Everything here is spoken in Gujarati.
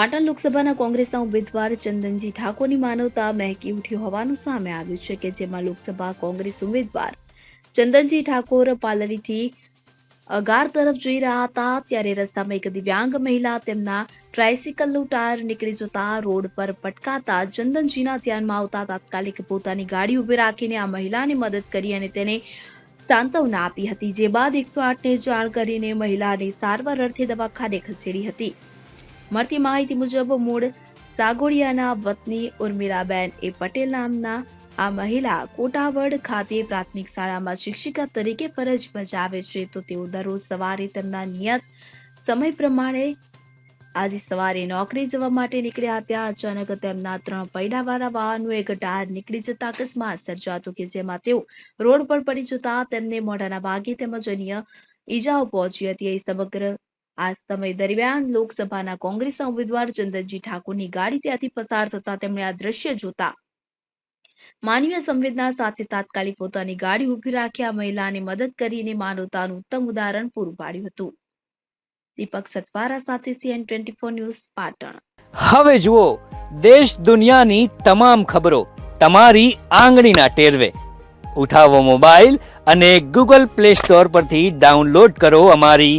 પાટણ લોકસભાના કોંગ્રેસના ઉમેદવાર ચંદનજી ઠાકોરની માનવતા મહેકી ઉઠી હોવાનું સામે આવ્યું છે કે જેમાં લોકસભા કોંગ્રેસ ઉમેદવાર ચંદનજી ઠાકોર પાલરીથી અગાર તરફ જઈ રહ્યા હતા, ત્યારે રસ્તામાં એક દિવ્યાંગ મહિલા તેમના ટ્રાયસિકલનું ટાયર નીકળી જતા રોડ પર પટકાતા ચંદનજીના ધ્યાનમાં આવતા તાત્કાલિક પોતાની ગાડી ઊભી રાખીને આ મહિલાને મદદ કરી અને તેને સાંત્વના આપી હતી, જે બાદ એકસો આઠને જાણ કરીને મહિલાને સારવાર અર્થે દવાખાને ખસેડી હતી. મળતી માહિતી મુજબ મૂળ સાગોડિયાના વતની ઉર્મિલાબેન એ પટેલ નામના આ મહિલા કોટાવડ ખાતે પ્રાથમિક શાળામાં શિક્ષિકા તરીકે ફરજ બજાવે છે, તો તેઓ દરરોજ સવારે તેમના નિયત સમય પ્રમાણે આજે સવારે નોકરી જવા માટે નીકળ્યા હતા. અચાનક તેમના ત્રણ પૈડાવાળા વાહનનું એક ટાયર નીકળી જતા અકસ્માત સર્જાતો કે જેમાં તેઓ રોડ પર પડી જતા તેમને મોઢાના ભાગે તેમજ અન્ય ઈજાઓ પહોંચી હતી. એ સમગ્ર આ સમય દરમિયાન લોકસભાના કોંગ્રેસના ઉમેદવાર ચંદનજી ઠાકોરની ગાડી ત્યાંથી પસાર થતા તેમણે આ દ્રશ્ય જોતા. માનવીય સંવેદના સાથે તાત્કાલિક પોતાની ગાડી ઊભી રાખી આ મહિલાને મદદ કરીને માનવતાનું ઉત્તમ ઉદાહરણ પૂરું પાડ્યું હતું. દીપક સતવારા સાથે CN twenty four news Patan. હવે જુઓ, દેશ દુનિયાની તમામ ખબરો તમારી આંગળીના ટેરવે. ઉઠાવો મોબાઈલ અને ગૂગલ પ્લે સ્ટોર પરથી ડાઉનલોડ કરો અમારી